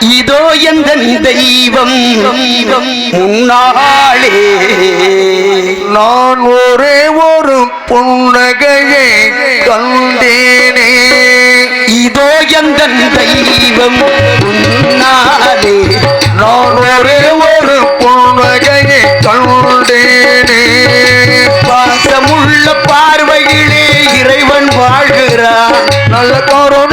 இதோ எந்த தெய்வம்? முன்னாளே நான் ஒரே ஒரு புன்னகையை கண்டேனே. இதோ எந்த தெய்வம்? முன்னாலே நான் ஒரே ஒரு புன்னகையை கண்டேனே. பாசமுள்ள பார்வையிலே இறைவன் வாழ்கிறான் நல்ல கருணை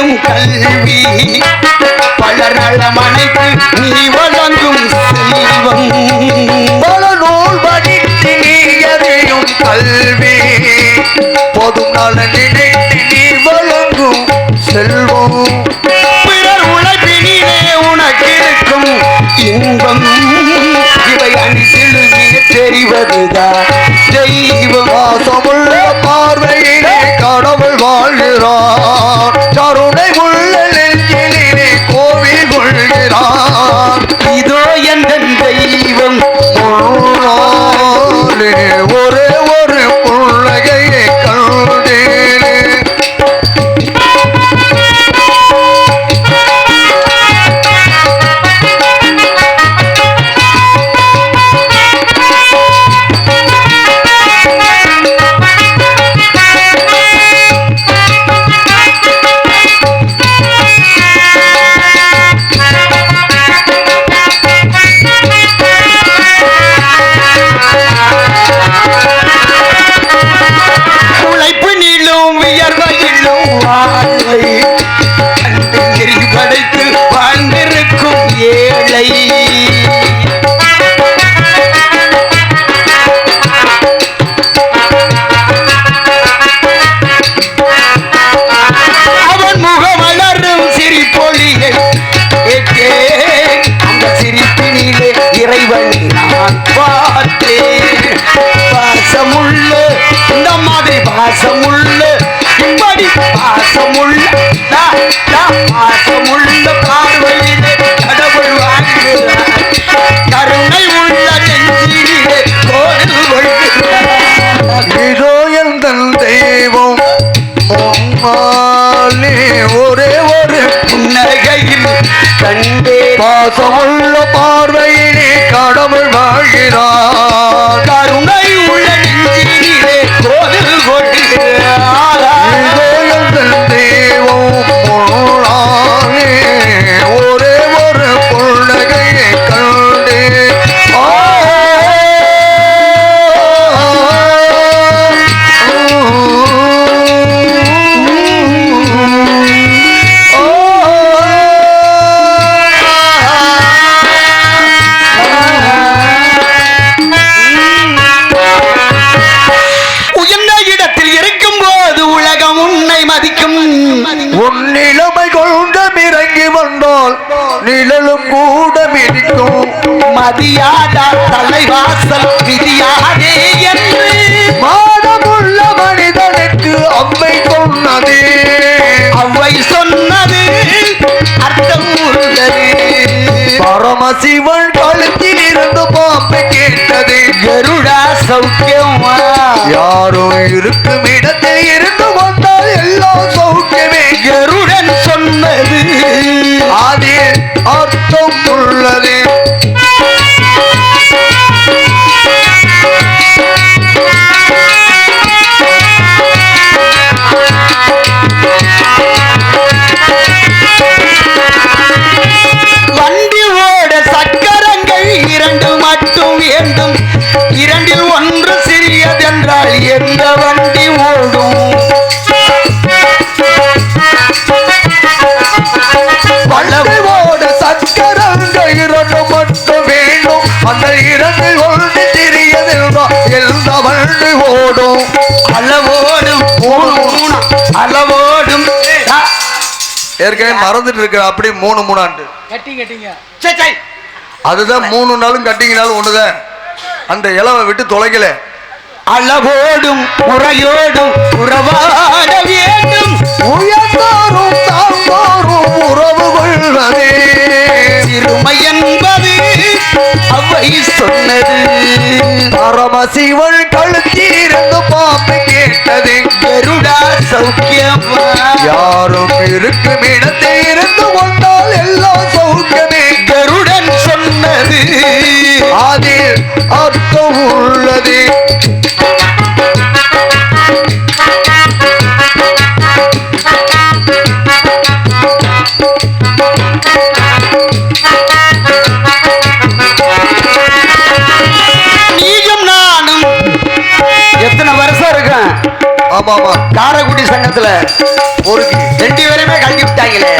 அறியும் கல்வி. பலர் நலமனைக்கு நீ வழங்கும் செல்வம். பல நூல் படித்து நீ அறியும் கல்வி. பொது நலன் நினைத்து நீ வழங்கும் செல்வம். பிறர் உழைப்பினிலே உனக்கு இருக்கும் இன்பம். இவை அனைத்திலுமே தெரிவதுதான் தெய்வ வாசமுள்ள பார்வையிலே கடவுள் வாழ்கிறார். நீளும் வியர்வையிலும் வாழ்வை அன்பு நெறி படைத்து வாழ்ந்திருக்கும் ஏழை அவன் முகமலரும் சிரிப்பொழியை கேட்டேன் அந்த சிரிப்பினிலே இறைவன் நான் பார்த்தேன் பாசமுள்ள இந்த மாதிரி பாசமுள்ள இப்படி பாசமுள்ள பாசமுள்ள பார்வையிலே கடவுள் வாழ்கிறார். கருணை உள்ள நெஞ்சிலே கோயில் கொள்கிறார் இதோ எந்த தெய்வம் முன்னாலே ஒரே ஒரு புன்னகையில் கண்டே. பாசமுள்ள பார்வையிலே கடவுள் வாழ்கிறான் கருணை உள்ள நெஞ்சிலே மதியாதா தலைவாசல் விதியாதே என்று மானமுள்ள மனிதனுக்கு அம்மை சொன்னது. அம்மை சொன்னது அர்த்தம் உள்ளது. பரமசிவன் கழுத்தில் இருந்து பாம்பு கேட்டது. கருடா சௌக்கியமா யாரும் இருக்கும் இடத்தில் இருந்து வந்த இரண்டில் ஒன்று சிறியதென்றால் எந்த வண்டி ஓடும்? பல்லவோட சக்கரங்கள் இரண்டு மட்டும் வேண்டும். அந்த இரண்டில் ஒன்று தெரியதென்றா எந்த வண்டி ஓடும்? அளவோடும் அளவோடும் ஏற்கனவே மறந்துட்டு இருக்கிற அப்படி மூணு மூணாண்டு. கட்டி கட்டிங்க. சே. அதுதான் மூணு நாளும் கட்டிங்கினாலும் ஒண்ணுதான். அந்த இலவை விட்டு தொலைக்கல. அளவோடும் முறையோடும் உறவாட வேண்டும். உயர்ந்தாரும் தாழ்ந்தாரும் உறவு கொள்வதே. சிறுமை என்பது அவை சொன்னது. பரமசிவன் கழுத்தில் இருந்து பாம்பு கேட்டது. கருடா சௌக்கியமா? யாரும் இருக்கும் இடத்தில் ஆமா ஆமா காரைக்குடி சங்கத்துல ஒரு ரெண்டு பேருமே கல்வி விட்டாங்களே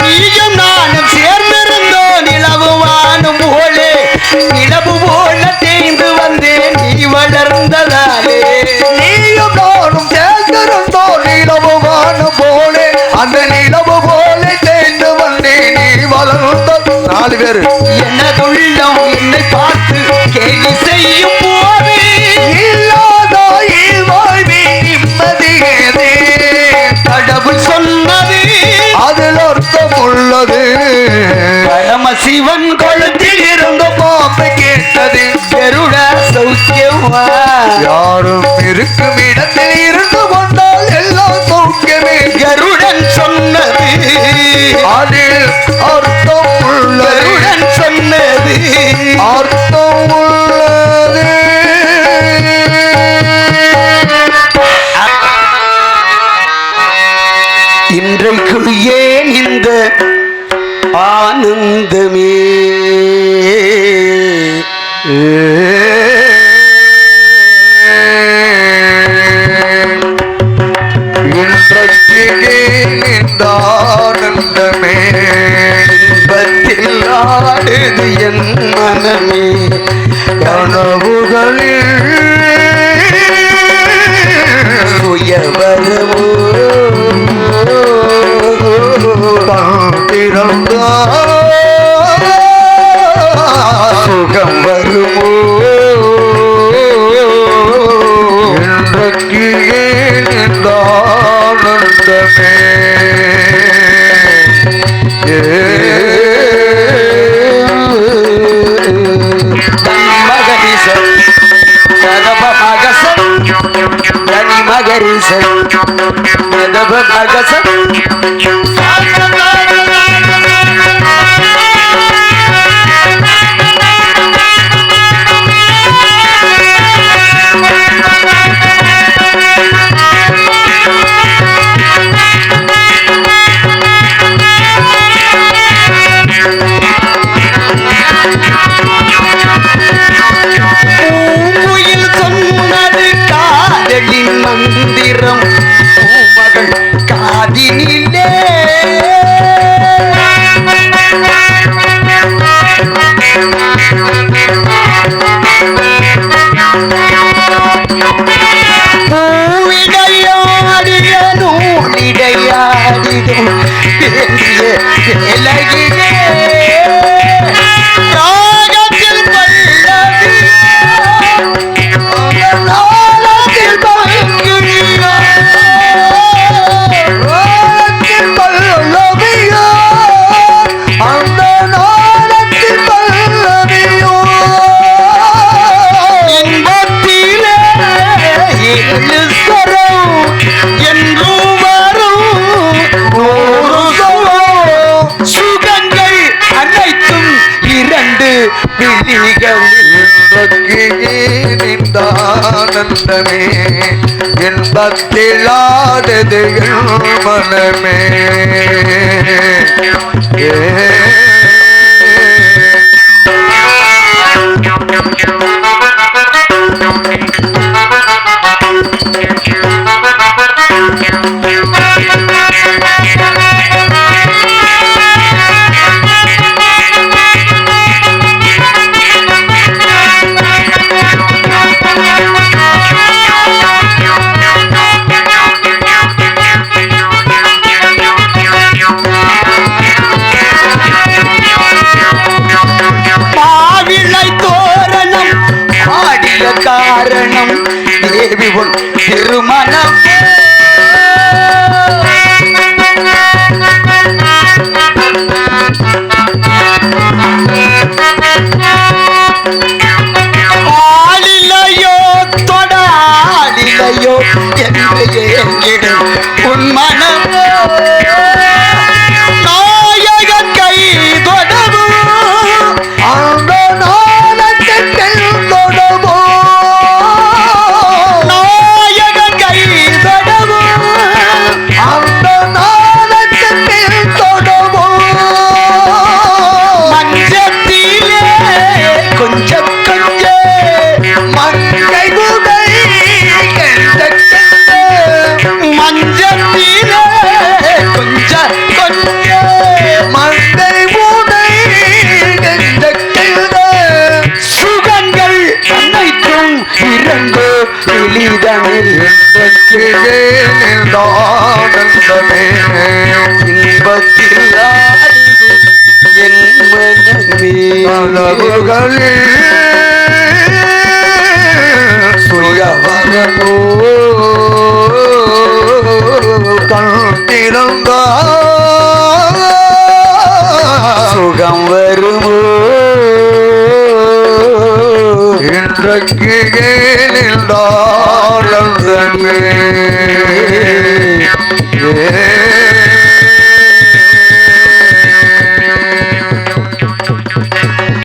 நீயும் நானும் நிலவு வானும் போலே நிலவு போல தேய்ந்து வந்தேன் நீ வளர்ந்ததாலே. நீயும் நானும் சேர்ந்திருந்தோம் நிலவு போலே அந்த நிலவு போலே தேர்ந்து வந்தேன் நீ வளர்ந்த நாலு பேரு. எனதுள்ளம் சௌக்கியமா யாரும் இருக்கும் இடத்தில் இருந்து கொண்டால் எல்லாம் சௌக்கியமே கருடன் சொன்னது. அதில் அர்த்தம் உள்ளது. கருடன் சொன்னது. அர்த்தம் உள்ளது இன்றைக்கு ஏன் இந்த ஆனந்தமே? இந்த ஆனந்தமே இன்பத்தில் ஆடுது என் மனமே. கனவுகளில் ሀገር ሰብ መደበቅ மனமே இன்பத்தில் ஆடுது மனமே. ஏ. Oh! இன்பத்திலே இன்பத்தில் என் மனமே